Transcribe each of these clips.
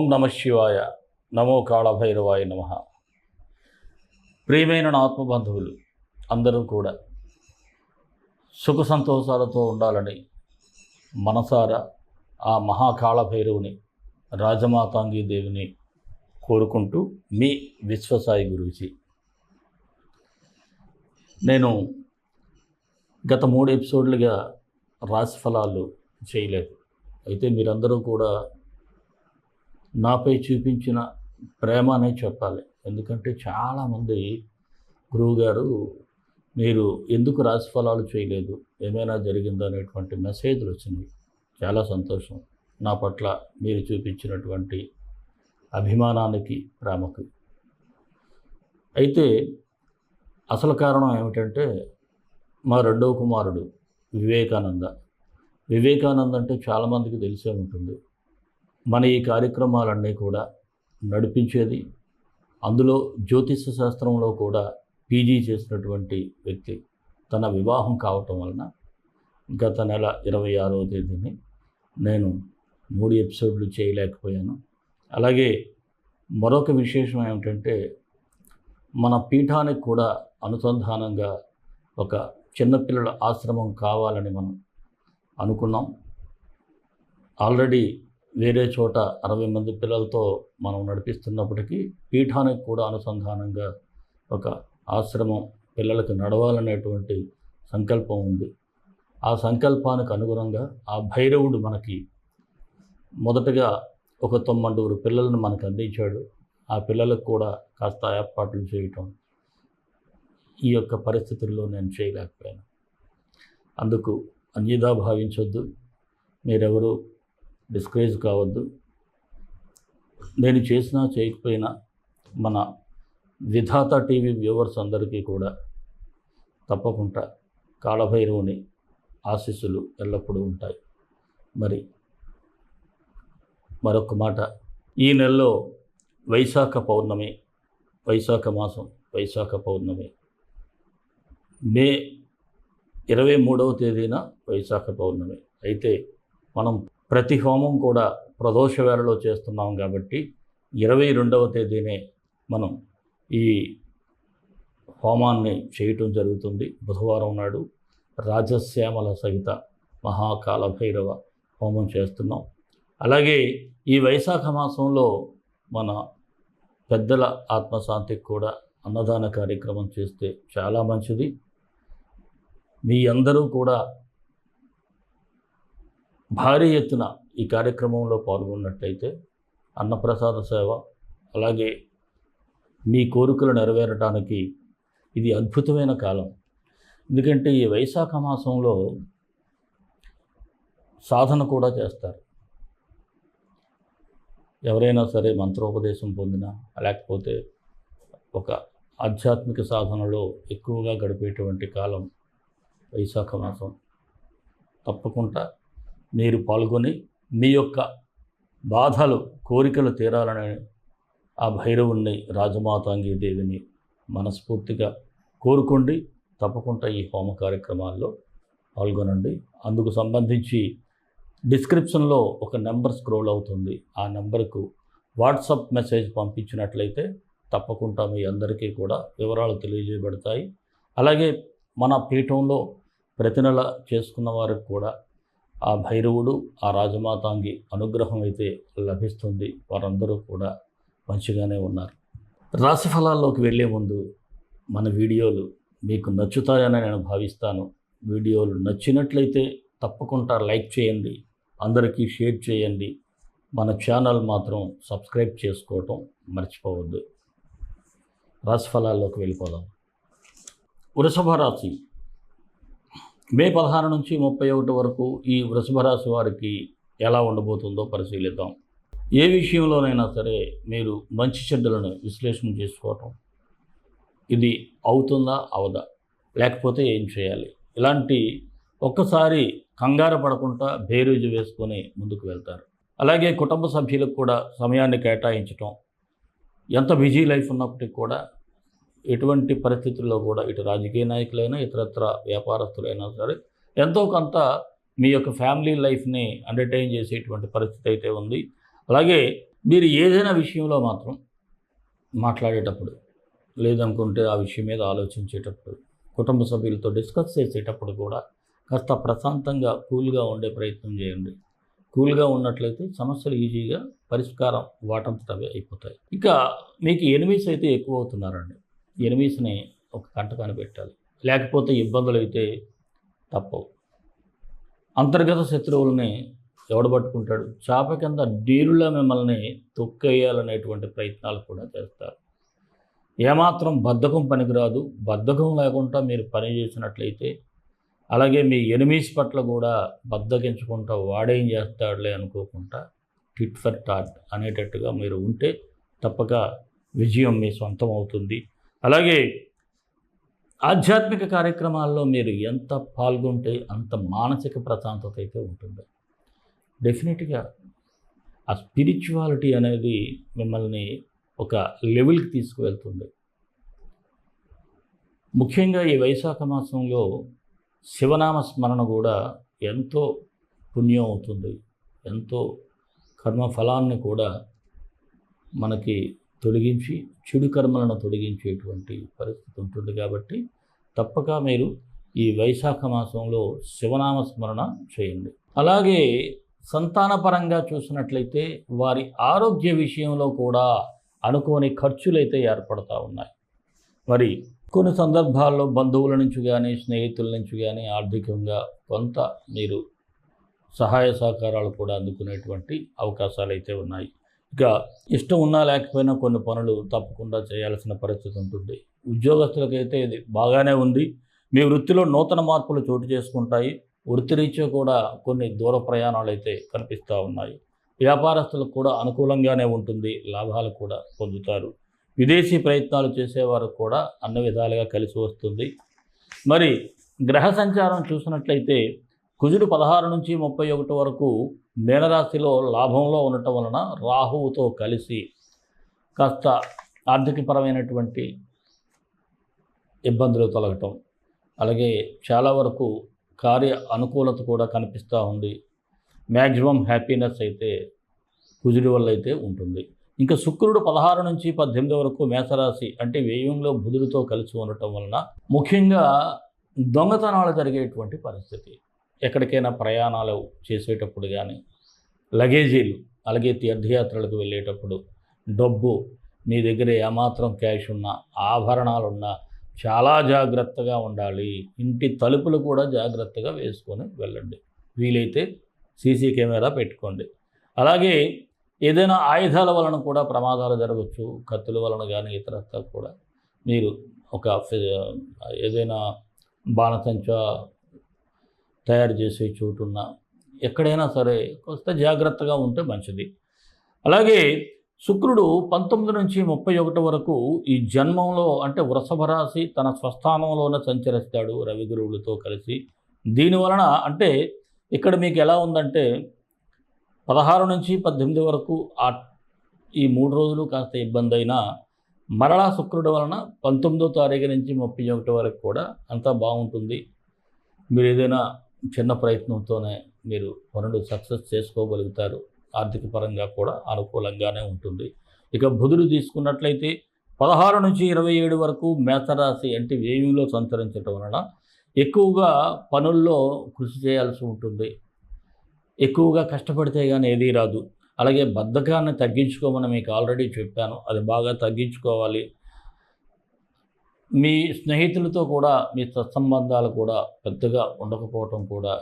ఓం నమ శివాయ. నమో కాళభైరవాయ నమ. ప్రియమైన నా ఆత్మబంధువులు అందరూ కూడా సుఖ సంతోషాలతో ఉండాలని మనసారా ఆ మహాకాళభైరవుని రాజమాతాంగి దేవిని కోరుకుంటూ మీ విశ్వసాయి గురించి నేను గత మూడు ఎపిసోడ్లుగా రాశి ఫలాలు చేయలేదు. అయితే మీరందరూ కూడా నాపై చూపించిన ప్రేమ అనే చెప్పాలి. ఎందుకంటే చాలామంది గురువుగారు మీరు ఎందుకు రాశి ఫలాలు చేయలేదు? ఏమైనా జరిగిందో? అనేటువంటి మెసేజ్లు వచ్చినాయి. చాలా సంతోషం. నా పట్ల మీరు చూపించినటువంటి అభిమానానికి ప్రేమకు. అయితే అసలు కారణం ఏమిటంటే మా రెండవ కుమారుడు వివేకానంద. వివేకానంద అంటే చాలామందికి తెలిసే ఉంటుంది. మన ఈ కార్యక్రమాలన్నీ కూడా నడిపించేది. అందులో జ్యోతిష శాస్త్రంలో కూడా పీజీ చేసినటువంటి వ్యక్తి తన వివాహం కావటం వలన గత నెల ఇరవై ఆరవ తేదీని నేను మూడు ఎపిసోడ్లు చేయలేకపోయాను. అలాగే మరొక విశేషం ఏమిటంటే మన పీఠానికి కూడా అనుసంధానంగా ఒక చిన్నపిల్లల ఆశ్రమం కావాలని మనం అనుకున్నాం. ఆల్రెడీ వేరే చోట అరవై మంది పిల్లలతో మనం నడిపిస్తున్నప్పటికీ పీఠానికి కూడా అనుసంధానంగా ఒక ఆశ్రమం పిల్లలకు నడవాలనేటువంటి సంకల్పం ఉంది. ఆ సంకల్పానికి అనుగుణంగా ఆ భైరవుడు మనకి మొదటగా ఒక తొమ్మండుగురు పిల్లలను మనకు అందించాడు. ఆ పిల్లలకు కూడా కాస్త ఏర్పాట్లు చేయటం ఈ యొక్క పరిస్థితుల్లో నేను చేయలేకపోయాను. అందుకు అన్యదా భావించొద్దు. మీరెవరు డిస్కరేజ్ కావద్దు. నేను చేసినా చేయకపోయినా మన విధాత టీవీ వ్యూవర్స్ అందరికీ కూడా తప్పకుండా కాళభైరవుని ఆశీస్సులు ఎల్లప్పుడూ ఉంటాయి. మరి మరొక మాట ఈ నెలలో వైశాఖ పౌర్ణమి వైశాఖ మాసం వైశాఖ పౌర్ణమి మే ఇరవై మూడవ తేదీన వైశాఖ పౌర్ణమి. అయితే మనం ప్రతి హోమం కూడా ప్రదోష వేళలో చేస్తున్నాం కాబట్టి ఇరవై రెండవ తేదీనే మనం ఈ హోమాన్ని చేయటం జరుగుతుంది. బుధవారం నాడు రాజశ్యామల సహిత మహాకాల భైరవ హోమం చేస్తున్నాం. అలాగే ఈ వైశాఖ మాసంలో మన పెద్దల ఆత్మశాంతికి కూడా అన్నదాన కార్యక్రమం చేస్తే చాలా మంచిది. మీ అందరూ కూడా భారీ ఎత్తున ఈ కార్యక్రమంలో పాల్గొన్నట్లయితే అన్నప్రసాద సేవ అలాగే మీ కోరికలు నెరవేరటానికి ఇది అద్భుతమైన కాలం. ఎందుకంటే ఈ వైశాఖ మాసంలో సాధన కూడా చేస్తారు. ఎవరైనా సరే మంత్రోపదేశం పొందినా లేకపోతే ఒక ఆధ్యాత్మిక సాధనలో ఎక్కువగా గడిపేటువంటి కాలం వైశాఖ మాసం. తప్పకుండా మీరు పాల్గొని మీ యొక్క బాధలు కోరికలు తీరాలని ఆ భైరవుణ్ణి రాజమాతాంగి దేవిని మనస్ఫూర్తిగా కోరుకోండి. తప్పకుండా ఈ హోమ కార్యక్రమాల్లో పాల్గొనండి. అందుకు సంబంధించి డిస్క్రిప్షన్లో ఒక నెంబర్ స్క్రోల్ అవుతుంది. ఆ నెంబర్కు వాట్సాప్ మెసేజ్ పంపించినట్లయితే తప్పకుండా మీ అందరికీ కూడా వివరాలు తెలియజేయబడతాయి. అలాగే మన పీఠంలో ప్రతి నెల చేసుకున్న వారికి కూడా ఆ భైరవుడు ఆ రాజమాతాంగి అనుగ్రహం అయితే లభిస్తుంది. వారందరూ కూడా మంచిగానే ఉన్నారు. రాశిఫలాల్లోకి వెళ్ళే ముందు మన వీడియోలు మీకు నచ్చుతాయని నేను భావిస్తాను. వీడియోలు నచ్చినట్లయితే తప్పకుండా లైక్ చేయండి. అందరికీ షేర్ చేయండి. మన ఛానల్ మాత్రం సబ్స్క్రైబ్ చేసుకోవటం మర్చిపోవద్దు. రాశిఫలాల్లోకి వెళ్ళిపోదాం. వృషభ రాశి మే పదహారు నుంచి ముప్పై ఒకటి వరకు ఈ వృషభ రాశి వారికి ఎలా ఉండబోతుందో పరిశీలిద్దాం. ఏ విషయంలోనైనా సరే మీరు మంచి చెడ్డలను విశ్లేషణ చేసుకోవటం ఇది అవుతుందా? అవదా? లేకపోతే ఏం చేయాలి? ఇలాంటి ఒక్కసారి కంగారు పడకుండా బేరీజు వేసుకొని ముందుకు వెళ్తారు. అలాగే కుటుంబ సభ్యులకు కూడా సమయాన్ని కేటాయించటం ఎంత బిజీ లైఫ్ ఉన్నప్పటికీ కూడా ఎటువంటి పరిస్థితుల్లో కూడా ఇటు రాజకీయ నాయకులైనా ఇతరత్ర వ్యాపారస్తులైనా సరే ఎంతో కొంత మీ యొక్క ఫ్యామిలీ లైఫ్ని ఎంటర్టైన్ చేసేటువంటి పరిస్థితి అయితే ఉంది. అలాగే మీరు ఏదైనా విషయంలో మాత్రం మాట్లాడేటప్పుడు లేదనుకుంటే ఆ విషయం మీద ఆలోచించేటప్పుడు కుటుంబ సభ్యులతో డిస్కస్ చేసేటప్పుడు కూడా కాస్త ప్రశాంతంగా కూల్గా ఉండే ప్రయత్నం చేయండి. కూల్గా ఉన్నట్లయితే సమస్యలు ఈజీగా పరిష్కారం వాటంతటవే అయిపోతాయి. ఇక మీకు ఎనిమిస్ అయితే ఎక్కువ అవుతున్నారండి. ఎనిమిస్ని ఒక కంట కనిపెట్టాలి. లేకపోతే ఇబ్బందులు అయితే తప్పవు. అంతర్గత శత్రువుల్ని ఎవడు పట్టుకుంటాడు? చాప కింద డీరులా మిమ్మల్ని తొక్కేయాలనేటువంటి ప్రయత్నాలు కూడా చేస్తారు. ఏమాత్రం బద్ధకం పనికిరాదు. బద్ధకం లేకుండా మీరు పని చేసినట్లయితే అలాగే మీ ఎనిమీస్ పట్ల కూడా బద్దగించుకుంటా వాడేం చేస్తాడులే అనుకోకుండా టిట్ ఫర్ టాట్ అనేటట్టుగా మీరు ఉంటే తప్పక విజయం మీ సొంతం అవుతుంది. అలాగే ఆధ్యాత్మిక కార్యక్రమాల్లో మీరు ఎంత పాల్గొంటే అంత మానసిక ప్రశాంతత అయితే ఉంటుంది. డెఫినెట్గా ఆ స్పిరిచువాలిటీ అనేది మిమ్మల్ని ఒక లెవెల్కి తీసుకువెళ్తుంది. ముఖ్యంగా ఈ వైశాఖ మాసంలో శివనామ స్మరణ కూడా ఎంతో పుణ్యం అవుతుంది. ఎంతో కర్మఫలాన్ని కూడా మనకి తొలగించి చెడు కర్మలను తొలగించేటువంటి పరిస్థితి ఉంటుంది కాబట్టి తప్పక మీరు ఈ వైశాఖ మాసంలో శివనామ స్మరణ చేయండి. అలాగే సంతానపరంగా చూసినట్లయితే వారి ఆరోగ్య విషయంలో కూడా అనుకోని ఖర్చులైతే ఏర్పడతా ఉన్నాయి. మరి కొన్ని సందర్భాల్లో బంధువుల నుంచి కానీ స్నేహితుల నుంచి కానీ ఆర్థికంగా కొంత మీరు సహాయ సహకారాలు కూడా అందుకునేటువంటి అవకాశాలు అయితే ఉన్నాయి. ఇక ఇష్టం ఉన్నా లేకపోయినా కొన్ని పనులు తప్పకుండా చేయాల్సిన పరిస్థితి ఉంటుంది. ఉద్యోగస్తులకైతే ఇది బాగానే ఉంది. మీ వృత్తిలో నూతన మార్పులు చోటు చేసుకుంటాయి. వృత్తిరీత్యా కూడా కొన్ని దూర ప్రయాణాలు అయితే కనిపిస్తూ ఉన్నాయి. వ్యాపారస్తులకు కూడా అనుకూలంగానే ఉంటుంది. లాభాలు కూడా పొందుతారు. విదేశీ ప్రయత్నాలు చేసేవారు కూడా అన్ని విధాలుగా కలిసి వస్తుంది. మరి గ్రహ సంచారం చూసినట్లయితే కుజుడు పదహారు నుంచి ముప్పై ఒకటి వరకు మీనరాశిలో లాభంలో ఉండటం వలన రాహువుతో కలిసి కాస్త ఆర్థికపరమైనటువంటి ఇబ్బందులు తొలగటం. అలాగే చాలా వరకు కార్య అనుకూలత కూడా కనిపిస్తూ ఉంది. మ్యాక్సిమం హ్యాపీనెస్ అయితే కుజుడి వల్ల అయితే ఉంటుంది. ఇంకా శుక్రుడు పదహారు నుంచి పద్దెనిమిది వరకు మేషరాశి అంటే వ్యయంలో బుధుడితో కలిసి ఉండటం వలన ముఖ్యంగా దొంగతనాలు జరిగేటువంటి పరిస్థితి. ఎక్కడికైనా ప్రయాణాలు చేసేటప్పుడు కానీ లగేజీలు అలాగే తీర్థయాత్రలకు వెళ్ళేటప్పుడు డబ్బు మీ దగ్గర ఏమాత్రం క్యాష్ ఉన్నా ఆభరణాలున్నా చాలా జాగ్రత్తగా ఉండాలి. ఇంటి తలుపులు కూడా జాగ్రత్తగా వేసుకొని వెళ్ళండి. వీలైతే సీసీ కెమెరా పెట్టుకోండి. అలాగే ఏదైనా ఆయుధాల వలన కూడా ప్రమాదాలు జరగవచ్చు కత్తుల వలన కానీ ఇతరత్ర కూడా. మీరు ఒక ఏదైనా బాణసంచ తయారు చేసే చోటున్న ఎక్కడైనా సరే కొంత జాగ్రత్తగా ఉంటే మంచిది. అలాగే శుక్రుడు పంతొమ్మిది నుంచి ముప్పై ఒకటి వరకు ఈ జన్మంలో అంటే వృషభరాశి తన స్వస్థానంలోనే సంచరిస్తాడు రవి గురువులతో కలిసి. దీనివలన అంటే ఇక్కడ మీకు ఎలా ఉందంటే పదహారు నుంచి పద్దెనిమిది వరకు ఆ ఈ మూడు రోజులు కాస్త ఇబ్బంది అయినా మరలా శుక్రుడు వలన పంతొమ్మిదో తారీఖు నుంచి ముప్పై ఒకటి వరకు కూడా అంతా బాగుంటుంది. మీరు ఏదైనా చిన్న ప్రయత్నంతోనే మీరు పనులు సక్సెస్ చేసుకోగలుగుతారు. ఆర్థిక పరంగా కూడా అనుకూలంగానే ఉంటుంది. ఇక బుధుడు తీసుకున్నట్లయితే పదహారు నుంచి ఇరవై ఏడు వరకు మేతరాశి అంటే వ్యయంలో సంచరించడం వలన ఎక్కువగా పనుల్లో కృషి చేయాల్సి ఉంటుంది. ఎక్కువగా కష్టపడితే కానీ ఏదీ రాదు. అలాగే బద్ధకాన్ని తగ్గించుకోమని మీకు ఆల్రెడీ చెప్పాను. అది బాగా తగ్గించుకోవాలి. మీ స్నేహితులతో కూడా మీ సత్సంబంధాలు కూడా పెద్దగా ఉండకపోవటం కూడా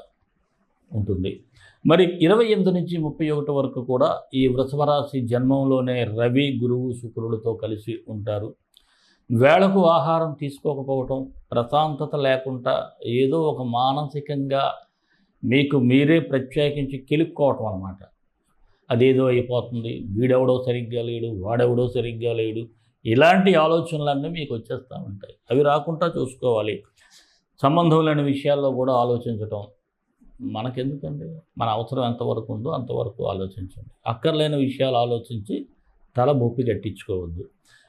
ఉంటుంది. మరి ఇరవై ఎనిమిది నుంచి ముప్పై ఒకటి వరకు కూడా ఈ వృషభరాశి జన్మంలోనే రవి గురువు శుక్రులతో కలిసి ఉంటారు. వేళకు ఆహారం తీసుకోకపోవటం ప్రశాంతత లేకుండా ఏదో ఒక మానసికంగా మీకు మీరే ప్రత్యేకించి కెలుక్కోవటం అనమాట అదేదో అయిపోతుంది. వీడెవడో సరిగ్గా లేడు వాడెవడో సరిగ్గా లేడు ఇలాంటి ఆలోచనలన్నీ మీకు వచ్చేస్తూ ఉంటాయి. అవి రాకుండా చూసుకోవాలి. సంబంధం లేని విషయాల్లో కూడా ఆలోచించటం మనకెందుకండి? మన అవసరం ఎంతవరకు ఉందో అంతవరకు ఆలోచించండి. అక్కర్లేని విషయాలు ఆలోచించి తల బొప్పి కట్టించుకోవద్దు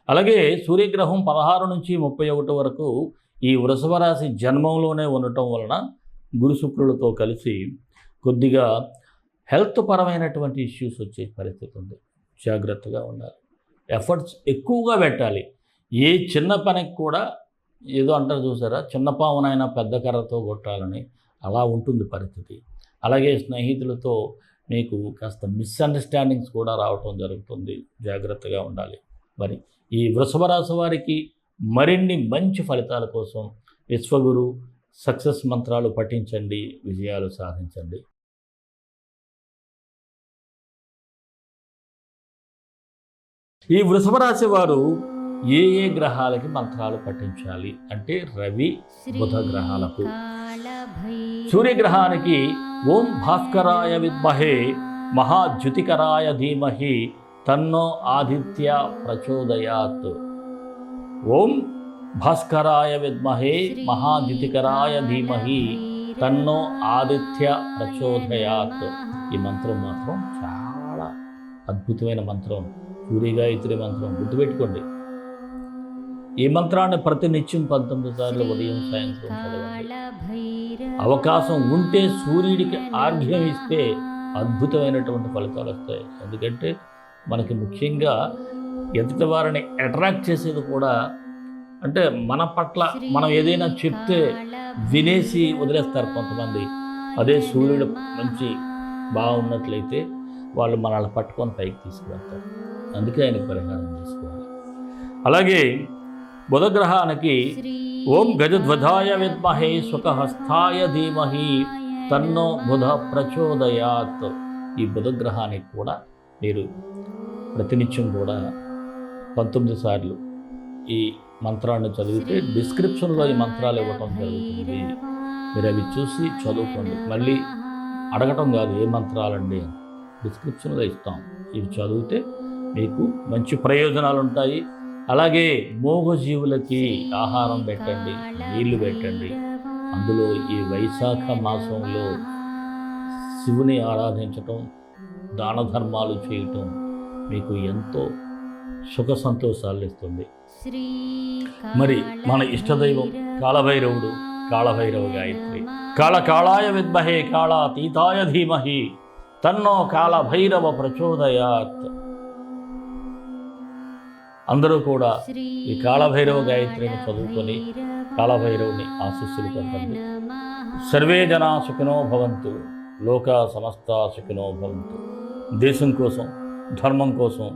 అలాగే సూర్యగ్రహం పదహారు నుంచి ముప్పై ఒకటి వరకు ఈ వృషభ రాశి జన్మంలోనే ఉండటం వలన గురు శుక్రులతో కలిసి కొద్దిగా హెల్త్ పరమైనటువంటి ఇష్యూస్ వచ్చే పరిస్థితి ఉంది. జాగ్రత్తగా ఉండాలి. ఎఫర్ట్స్ ఎక్కువగా పెట్టాలి. ఏ చిన్న పనికి కూడా ఏదో అంటారు చూసారా? చిన్న పావునైనా పెద్ద కర్రతో కొట్టాలని అలా ఉంటుంది పరిస్థితి. అలాగే స్నేహితులతో మీకు కాస్త మిస్అండర్స్టాండింగ్స్ కూడా రావటం జరుగుతుంది. జాగ్రత్తగా ఉండాలి. మరి ఈ వృషభ రాశి వారికి మరిన్ని మంచి ఫలితాల కోసం విశ్వగురు సక్సెస్ మంత్రాలు పఠించండి విజయాలు సాధించండి. ఈ వృషభ రాశి వారు ఏ ఏ గ్రహాలకి మంత్రాలు పఠించాలి? అంటే రవి బుధ గ్రహాలకు. సూర్యగ్రహానికి ఓం భాస్కరాయ విద్మహే మహాద్యుతికరాయ ధీమహి తన్నో ఆదిత్య ప్రచోదయాత్. ఓం భాస్కరాయ విద్మహే మహాద్యుతికరాయ ధీమహి తన్నో ఆదిత్య ప్రచోదయాత్. ఈ మంత్రం మాత్రం చాలా అద్భుతమైన మంత్రం. సూర్యగాయత్రి మంత్రం గుర్తుపెట్టుకోండి. ఈ మంత్రాన్ని ప్రతినిత్యం పంతొమ్మిది సార్లు ఉదయం సాయంత్రం చదవండి. అవకాశం ఉంటే సూర్యుడికి ఆర్ఘ్యం ఇస్తే అద్భుతమైనటువంటి ఫలితాలు వస్తాయి. ఎందుకంటే మనకి ముఖ్యంగా ఎదుటి వారిని అట్రాక్ట్ చేసేది కూడా అంటే మన పట్ల మనం ఏదైనా చెప్తే వినేసి వదిలేస్తారు కొంతమంది. అదే సూర్యుడు మంచి బాగున్నట్లయితే వాళ్ళు మనల్ని పట్టుకొని పైకి తీసుకువెళ్తారు. అందుకే ఆయనకు పరిహారం చేసుకోవాలి. అలాగే బుధగ్రహానికి ఓం గజధ్వజాయ విద్మహే సుఖహస్తాయ ధీమహి తన్నో బుధ ప్రచోదయాత్. ఈ బుధగ్రహానికి కూడా మీరు ప్రతినిత్యం కూడా పంతొమ్మిది సార్లు ఈ మంత్రాన్ని చదివితే డిస్క్రిప్షన్లో ఈ మంత్రాలు ఇవ్వటం జరుగుతుంది. మీరు అవి చూసి చదువుకోండి. మళ్ళీ అడగటం కాదు ఏ మంత్రాలండి అని. డిస్క్రిప్షన్లో ఇస్తాం. ఇవి చదివితే మీకు మంచి ప్రయోజనాలు ఉంటాయి అలాగే మూగజీవులకి ఆహారం పెట్టండి నీళ్ళు పెట్టండి. అందులో ఈ వైశాఖ మాసంలో శివుని ఆరాధించటం దాన ధర్మాలు చేయటం మీకు ఎంతో సుఖ సంతోషాలు ఇస్తుంది. మరి మన ఇష్టదైవం కాళభైరవుడు కాళభైరవ గాయత్రి కాళ కాళాయ విద్మహే కాళాతీతాయ ధీమహి తన్నో కాళభైరవ ప్రచోదయాత్. అందరూ కూడా ఈ కాళభైరవ గాయత్రిని చదువుకొని కాళభైరవుని ఆశీస్సులు పొందండి. సర్వే జనా సుఖినో భవంతు లోక సమస్త సుఖినో భవంతు. దేశం కోసం ధర్మం కోసం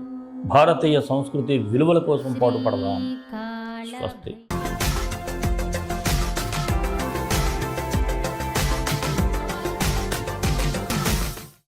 భారతీయ సంస్కృతి విలువల కోసం పాటుపడదాం. స్వస్తి.